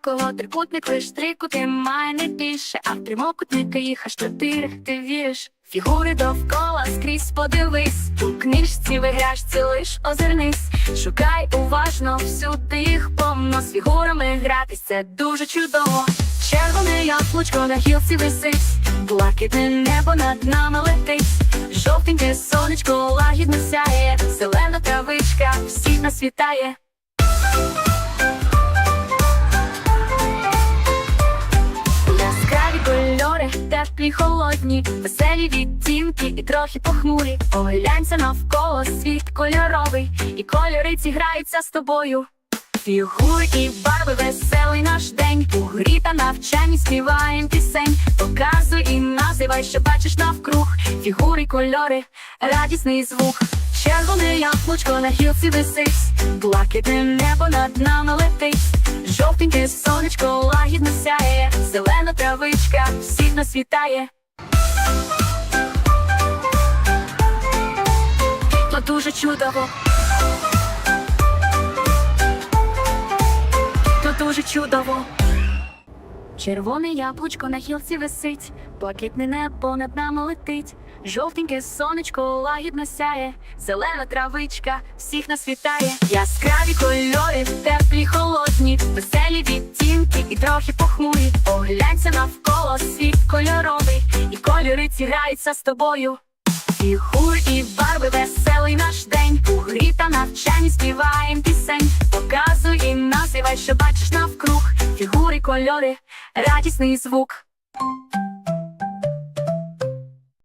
кого трикутник лиш три кути має не більше, а в прямокутника їх аж чотири, ти віриш. Фігури довкола скрізь подивись, у книжці виграшці лиш озирнись, шукай уважно всюди їх повно. З фігурами гратись, це дуже чудово. Червоне яблучко на гілці висить, блакитне небо над нами летить, жовтеньке сонечко лагідно сяє, зелена травичка всіх нас вітає. Теплі, холодні, веселі відтінки і трохи похмурі. Оглянься навколо світ кольоровий, і кольори ці граються з тобою. Фігури і барви, веселий наш день. У грі та навчанні співаєм пісень. Показуй і називай, що бачиш навкруг. Фігури, кольори, радісний звук. Червоне яблучко на гілці висить, блакитне небо над нами летить. Жовтеньке сонечко лагідно сяє, зелена травичка всіх нас вітає. То дуже чудово. То дуже чудово. Червоне яблучко на гілці висить, блакитне небо над нами летить, жовтеньке сонечко лагідно сяє, зелена травичка всіх нас вітає, яскраві кольори, теплі, похмурі. Навколо світ кольоровий, і кольори тіраються з тобою. Фігур і барви, веселий наш день. У грі та навчанні співаєм пісень. Показуй і називай, що бачиш навкруг. Фігури, кольори, радісний звук.